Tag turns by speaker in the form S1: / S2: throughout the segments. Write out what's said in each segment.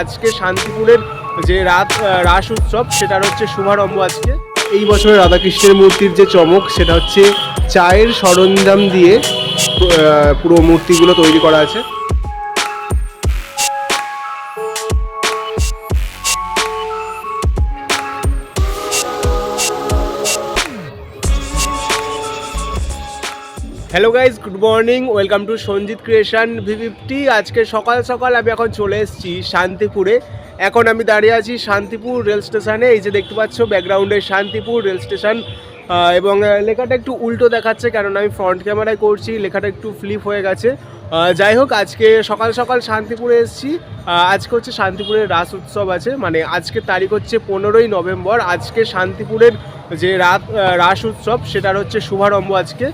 S1: আজকে শান্তিপুরের যে রাত রাস উৎসব, সেটার হচ্ছে শুভারম্ভ আজকে। এই বছরে রাধাকৃষ্ণের মূর্তির যে চমক, সেটা হচ্ছে চায়ের সরঞ্জাম দিয়ে পুরো মূর্তিগুলো তৈরি করা আছে। Hello guys good morning welcome to Sanjit creation V fifty আজকে সকাল সকাল আমি এখন চলে এসেছি শান্তিপুরে। এখন আমি দাঁড়িয়ে আছি শান্তিপুর রেল স্টেশনে। এই যে দেখতে পাচ্ছ ব্যাকগ্রাউন্ডে শান্তিপুর রেল স্টেশন। এবং লেখাটা একটু উল্টো দেখাচ্ছে কারণ আমি ফ্রন্ট ক্যামেরায় করছি, লেখাটা একটু ফ্লিপ হয়ে গেছে। যাই হোক, আজকে সকাল সকাল শান্তিপুরে এসেছি। আজকে হচ্ছে শান্তিপুরের রাস উৎসব আছে। মানে আজকে তারিখ হচ্ছে পনেরোই নভেম্বর। আজকে শান্তিপুরের যে রাত রাস উৎসব, সেটার হচ্ছে শুভারম্ভ আজকে।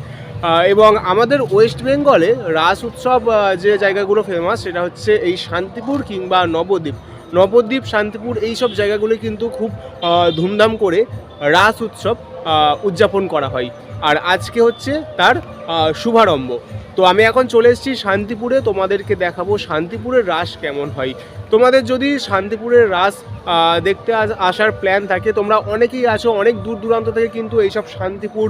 S1: এবং আমাদের ওয়েস্ট বেঙ্গলে রাস উৎসব যে জায়গাগুলো ফেমাস সেটা হচ্ছে এই শান্তিপুর কিংবা নবদ্বীপ। নবদ্বীপ, শান্তিপুর এই সব জায়গাগুলো কিন্তু খুব ধুমধাম করে রাস উৎসব উদযাপন করা হয়। আর আজকে হচ্ছে তার শুভারম্ভ। তো আমি এখন চলে এসেছি শান্তিপুরে, তোমাদেরকে দেখাবো শান্তিপুরের রাস কেমন হয়। তোমাদের যদি শান্তিপুরের রাস দেখতে আস- আসার প্ল্যান থাকে, তোমরা অনেকেই আছো, অনেক দূর দূরান্ত থেকে কিন্তু এইসব শান্তিপুর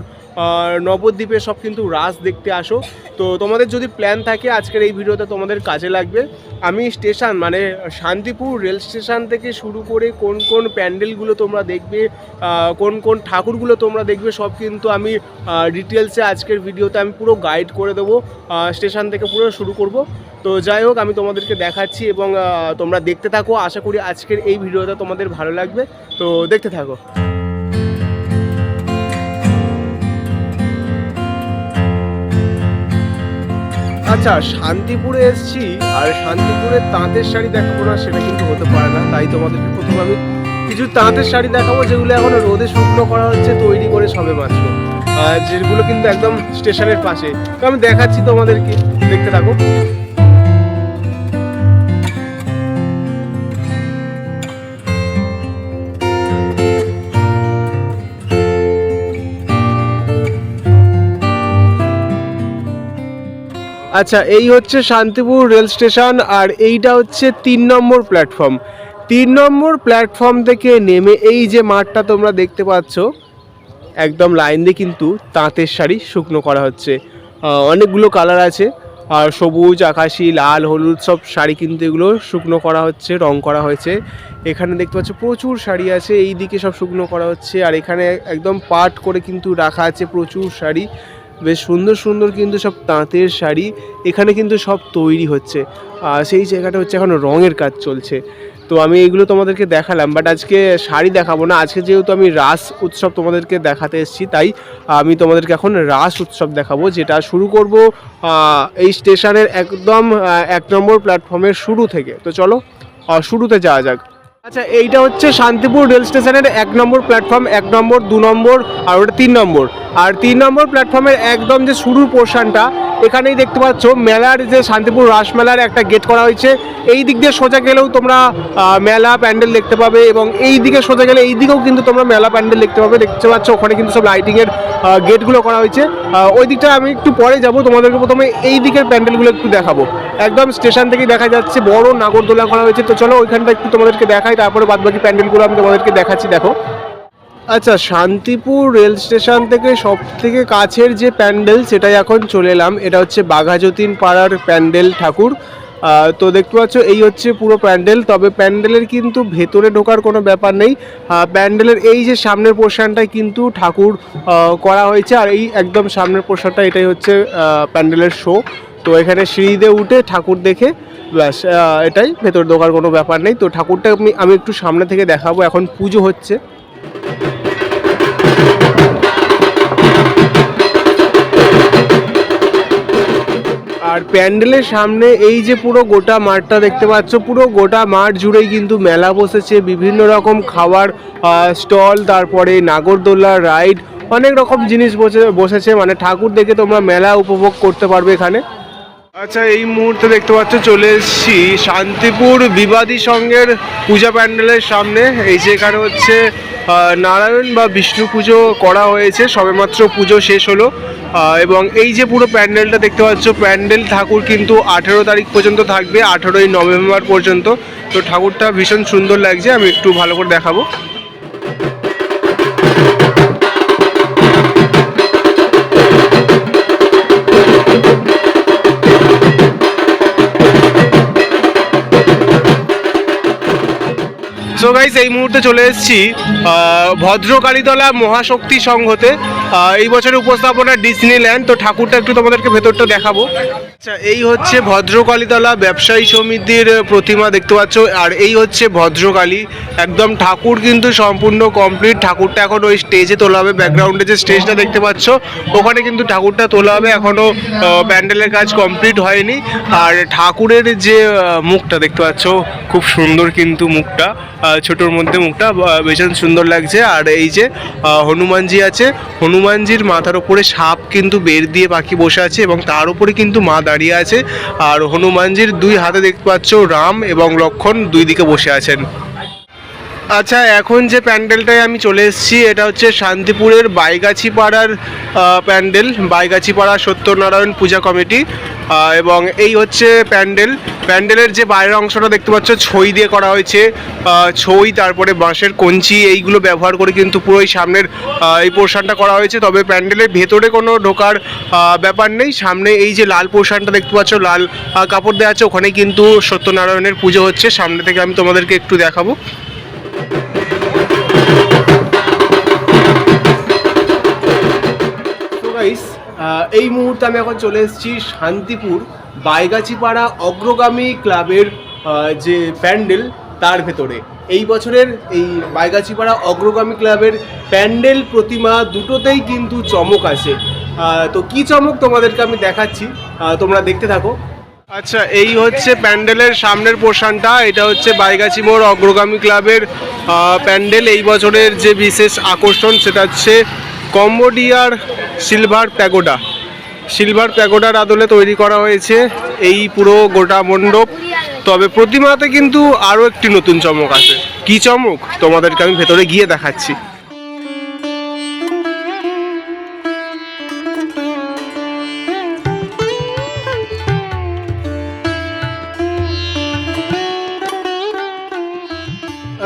S1: নবদ্বীপে সব কিন্তু রাস দেখতে আসো। তো তোমাদের যদি প্ল্যান থাকে, আজকের এই ভিডিওতে তোমাদের কাজে লাগবে। আমি স্টেশন মানে শান্তিপুর রেল স্টেশন থেকে শুরু করে কোন কোন প্যান্ডেলগুলো তোমরা দেখবে কোন কোন ঠাকুরগুলো তোমরা দেখবে, সব কিন্তু আমি ডিটেলসে আজকের ভিডিওতে আমি পুরো গাইড করে দেবো। স্টেশন থেকে পুরো শুরু করব। তো যাই হোক, আমি তোমাদেরকে দেখাচ্ছি এবং তোমরা দেখতে থাকো। আশা করি আজকের এই ভিডিওটা তোমাদের ভালো লাগবে। তো দেখতে থাকো। আচ্ছা শান্তিপুরে এসেছি, আর শান্তিপুরের তাঁতের শাড়ি দেখাবো না, সেটা কিন্তু হতে পারে না। তাই তোমাদেরকে প্রথমে আমি কিছু তাঁতের শাড়ি দেখাবো, যেগুলো এখন রোদে শুকনো করা হচ্ছে, তৈরি করে সবে মাত্র। যেগুলো কিন্তু একদম স্টেশনের পাশে। তো আমি দেখাচ্ছি তোমাদেরকে। দেখতে থাকো। আচ্ছা এই হচ্ছে শান্তিপুর রেল স্টেশন আর এইটা হচ্ছে তিন নম্বর প্ল্যাটফর্ম। তিন নম্বর প্ল্যাটফর্ম থেকে নেমে এই যে মাঠটা তোমরা দেখতে পাচ্ছ, একদম লাইন দিয়ে কিন্তু তাঁতের শাড়ি শুকনো করা হচ্ছে। অনেকগুলো কালার আছে, আর সবুজ, আকাশি, লাল, হলুদ সব শাড়ি কিন্তু এগুলো শুকনো করা হচ্ছে, রং করা হয়েছে। এখানে দেখতে পাচ্ছ প্রচুর শাড়ি আছে এই দিকে সব শুকনো করা হচ্ছে, আর এখানে একদম পাট করে কিন্তু রাখা আছে প্রচুর শাড়ি। বেশ সুন্দর সুন্দর কিন্তু সব তাঁতের শাড়ি। এখানে কিন্তু সব তৈরি হচ্ছে। আর সেই জায়গাটা হচ্ছে এখন রঙের কাজ চলছে। তো আমি এগুলো তোমাদেরকে দেখালাম বাট আজকে শাড়ি দেখাবো না। আজকে যেহেতু আমি রাস উৎসব তোমাদেরকে দেখাতে এসেছি, তাই আমি তোমাদেরকে এখন রাস উৎসব দেখাবো, যেটা শুরু করব এই স্টেশনের একদম এক নম্বর প্ল্যাটফর্মের শুরু থেকে। তো চলো শুরুতে যাওয়া যাক। আচ্ছা এইটা হচ্ছে শান্তিপুর রেল স্টেশনের এক নম্বর প্ল্যাটফর্ম, এক নম্বর, দু নম্বর, আর ওটা তিন নম্বর। আর তিন নম্বর প্ল্যাটফর্মের একদম যে শুরুর পোর্শনটা, এখানেই দেখতে পাচ্ছ মেলার যে শান্তিপুর রাস মেলার একটা গেট করা হয়েছে। এই দিক দিয়ে সোজা গেলেও তোমরা মেলা প্যান্ডেল দেখতে পাবে এবং এই দিকে সোজা গেলে, এই দিকেও কিন্তু তোমরা মেলা প্যান্ডেল দেখতে পাবে। দেখতে পাচ্ছ ওখানে কিন্তু সব লাইটিংয়ের গেটগুলো করা হয়েছে। ওই দিকটা আমি একটু পরে যাব, তোমাদেরকে প্রথমে এই দিকের প্যান্ডেলগুলো একটু দেখাবো। একদম স্টেশন থেকেই দেখা যাচ্ছে, বড় নাগরদোলা করা হয়েছে। তো চলো ওইখানটা একটু তোমাদেরকে দেখাই, তারপরে বাদবাকি প্যান্ডেলগুলো আমি তোমাদেরকে দেখাচ্ছি, দেখো। আচ্ছা শান্তিপুর রেল স্টেশন থেকে সব থেকে কাছের যে প্যান্ডেল, সেটাই এখন চলে এলাম। এটা হচ্ছে বাঘাযতীন পাড়ার প্যান্ডেল ঠাকুর। তো দেখতে পাচ্ছ, এই হচ্ছে পুরো প্যান্ডেল। তবে প্যান্ডেলের কিন্তু ভেতরে ঢোকার কোনো ব্যাপার নেই। প্যান্ডেলের এই যে সামনের পোর্শনটাই কিন্তু ঠাকুর করা হয়েছে। আর এই একদম সামনের পোর্শনটা, এটাই হচ্ছে প্যান্ডেলের শো। তো এখানে সিঁড়িতে উঠে ঠাকুর দেখে, ব্যাস এটাই। ভেতর ঢোকার কোনো ব্যাপার নেই। তো ঠাকুরটা আমি আমি একটু সামনে থেকে দেখাবো। এখন পুজো হচ্ছে। আর প্যান্ডেলের সামনে এই যে পুরো গোটা মাঠটা দেখতে পাচ্ছ, পুরো গোটা মাঠ জুড়েই কিন্তু মেলা বসেছে। বিভিন্ন রকম খাবার স্টল, তারপরে নাগরদোল্লা রাইড, অনেক রকম জিনিস বসে, বসেছে। মানে ঠাকুর দেখে তোমরা মেলা উপভোগ করতে পারবে এখানে। আচ্ছা এই মুহূর্তে দেখতে পাচ্ছ, চলে এসেছি শান্তিপুর বিবাদী সংঘের পূজা প্যান্ডেলের সামনে। এই যে এখানে হচ্ছে নারায়ণ বা বিষ্ণু পুজো করা হয়েছে, সবেমাত্র পুজো শেষ হলো। এবং এই যে পুরো প্যান্ডেলটা দেখতে পাচ্ছ, প্যান্ডেল ঠাকুর কিন্তু আঠেরো তারিখ পর্যন্ত থাকবে, আঠেরোই নভেম্বর পর্যন্ত। তো ঠাকুরটা ভীষণ সুন্দর লাগছে, আমি একটু ভালো করে দেখাবো। সো গাইস এই মুহূর্তে চলে এসেছি ভদ্রকালীতলা মহাশক্তি সংঘতে। এই বছরের উপস্থাপনা ডিজনিল্যান্ড, তো ঠাকুরটা একটু তোমাদেরকে ভেতরটা দেখাবো। আচ্ছা এই হচ্ছে ভদ্রকালীতলা ব্যবসায়ী সমিতির প্রতিমা দেখতে পাচ্ছ, আর এই হচ্ছে ভদ্রকালী। একদম ঠাকুর কিন্তু সম্পূর্ণ কমপ্লিট ঠাকুরটা এখন ওই স্টেজে তোলা হবে ব্যাকগ্রাউন্ডে যে স্টেজটা দেখতে পাচ্ছ, ওখানে কিন্তু ঠাকুরটা তোলা হবে এখনও প্যান্ডেলের কাজ কমপ্লিট হয়নি। আর ঠাকুরের যে মুখটা দেখতে পাচ্ছ, খুব সুন্দর কিন্তু মুখটা ছোটোর মধ্যে মুখটা ভীষণ সুন্দর লাগছে। আর এই যে হনুমানজি আছে হনুমানজির মাথার ওপরে সাপ কিন্তু বের দিয়ে পাখি বসে আছে এবং তার উপরে কিন্তু মা দাঁড়িয়ে আছে। আর হনুমানজির দুই হাতে দেখতে পাচ্ছ রাম এবং লক্ষণ দুই দিকে বসে আছেন। আচ্ছা এখন যে প্যান্ডেলটায় আমি চলে এসেছি, এটা হচ্ছে শান্তিপুরের বাইগাছি পাড়ার প্যান্ডেল বাইগাছি পাড়া সত্যনারায়ণ পূজা কমিটি এবং এই হচ্ছে প্যান্ডেল। প্যান্ডেলের যে বাইরের অংশটা দেখতে পাচ্ছ, ছই দিয়ে করা হয়েছে ছই, তারপরে বাঁশের কঞ্চি, এইগুলো ব্যবহার করে কিন্তু পুরো এই সামনের এই পোর্শনটা করা হয়েছে। তবে প্যান্ডেলের ভেতরে কোনো ঢোকার ব্যাপার নেই। সামনে এই যে লাল পোর্শনটা দেখতে পাচ্ছ, লাল কাপড় দেওয়া আছে ওখানে কিন্তু সত্যনারায়ণের পুজো হচ্ছে। সামনে থেকে আমি তোমাদেরকে একটু দেখাবো। এই মুহূর্তে আমি এখন চলে এসেছি শান্তিপুর বাইগাছিপাড়া অগ্রগামী ক্লাবের যে প্যান্ডেল, তার ভেতরে। এই বছরের এই বাইগাছিপাড়া অগ্রগামী ক্লাবের প্যান্ডেল প্রতিমা দুটোতেই কিন্তু চমক আছে। তো কি চমক তোমাদেরকে আমি দেখাচ্ছি? তোমরা দেখতে থাকো। আচ্ছা এই হচ্ছে প্যান্ডেলের সামনের পোর্শনটা। এটা হচ্ছে বাইগাছি মোড় অগ্রগামী ক্লাবের প্যান্ডেল। এই বছরের যে বিশেষ আকর্ষণ, সেটা হচ্ছে কম্বোডিয়ার সিলভার প্যাগোডা। সিলভার প্যাগোডার আদলে তৈরি করা হয়েছে এই পুরো গোটা মণ্ডপ। তবে প্রতিমাতে কিন্তু আরও একটি নতুন চমক আছে। কি চমক? তোমাদেরকে আমি ভেতরে গিয়ে দেখাচ্ছি।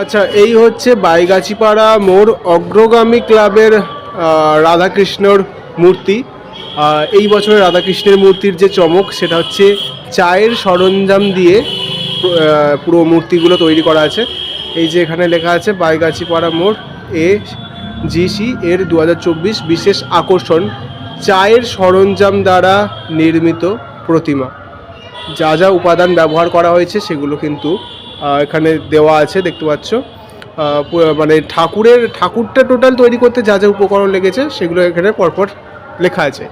S1: আচ্ছা এই হচ্ছে বাইগাছিপাড়া মোর অগ্রগামী ক্লাবের রাধাকৃষ্ণর মূর্তি। এই বছরের রাধাকৃষ্ণের মূর্তির যে চমক, সেটা হচ্ছে চায়ের সরঞ্জাম দিয়ে পুরো মূর্তিগুলো তৈরি করা আছে। এই যে এখানে লেখা আছে, বাইগাছিপাড়া মোড়, এ জিসি এর দু বিশেষ আকর্ষণ। চায়ের সরঞ্জাম দ্বারা নির্মিত প্রতিমা। যা যা উপাদান ব্যবহার করা হয়েছে, সেগুলো কিন্তু এখানে দেওয়া আছে, দেখতে পাচ্ছ। মানে ঠাকুরের, ঠাকুরটা টোটাল তৈরি করতে যা যা উপকরণ লেগেছে, সেগুলো এখানে পরপর লেখা আছে।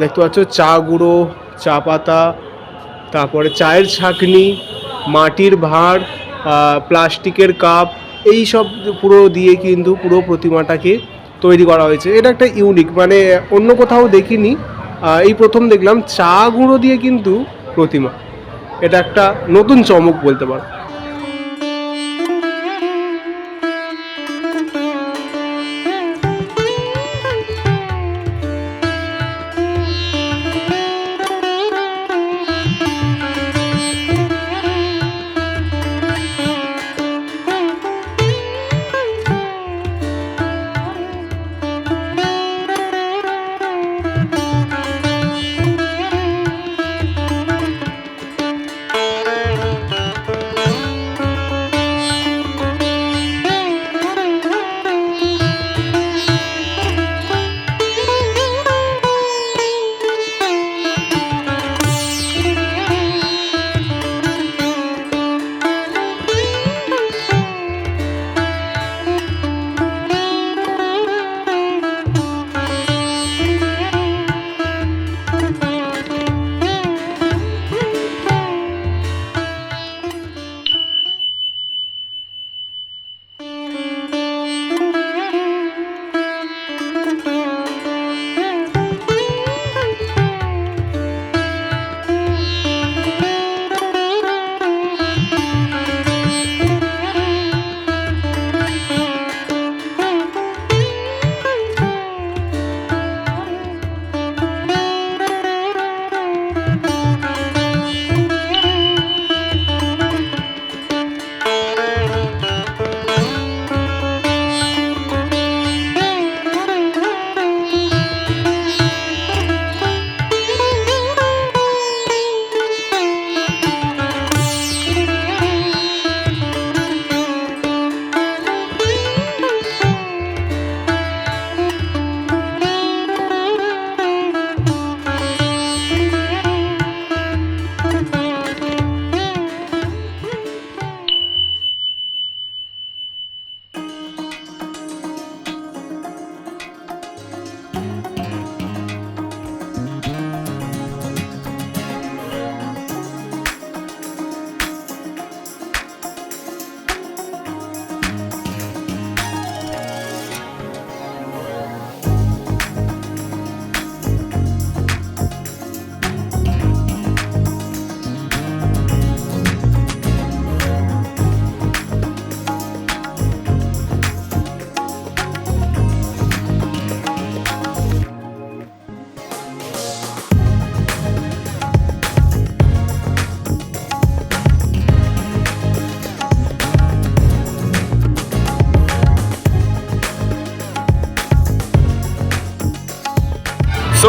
S1: দেখতে পাচ্ছ, চা গুঁড়ো, চা পাতা, তারপরে চায়ের ছাঁকনি, মাটির ভাঁড় প্লাস্টিকের কাপ, এই সব পুরো দিয়ে কিন্তু পুরো প্রতিমাটাকে তৈরি করা হয়েছে। এটা একটা ইউনিক মানে অন্য কোথাও দেখিনি। এই প্রথম দেখলাম চা গুঁড়ো দিয়ে কিন্তু প্রতিমা। এটা একটা নতুন চমক বলতে পারো।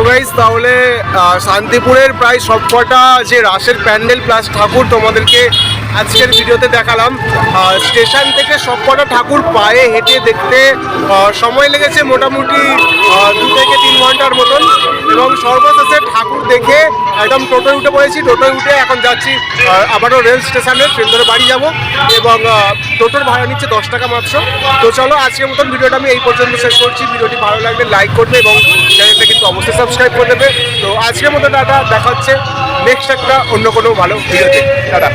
S1: গাইস তাহলে শান্তিপুরের প্রায় সবকটা যে রাসের প্যান্ডেল প্লাস ঠাকুর তোমাদেরকে আজকের ভিডিওতে দেখালাম। স্টেশন থেকে সবকটা ঠাকুর পায়ে হেঁটে দেখতে সময় লেগেছে মোটামুটি দু থেকে তিন ঘণ্টার মতন। এবং সর্বশেষে ঠাকুর দেখে একদম টোটোয় উঠে পড়েছি। টোটোয় উঠে এখন যাচ্ছি আবারও রেল স্টেশনে ট্রেন ধরে বাড়ি যাব এবং টোটোর ভাড়া নিচ্ছে দশ টাকা মাত্র। তো চলো, আজকের মতন ভিডিওটা আমি এই পর্যন্ত শেষ করছি। ভিডিওটি ভালো লাগলে লাইক করবে এবং চ্যানেলটা কিন্তু অবশ্যই সাবস্ক্রাইব করে দেবে। তো আজকের মতো টাটা, দেখা হচ্ছে নেক্সট একটা অন্য কোনো ভালো ভিডিওতে টাটা।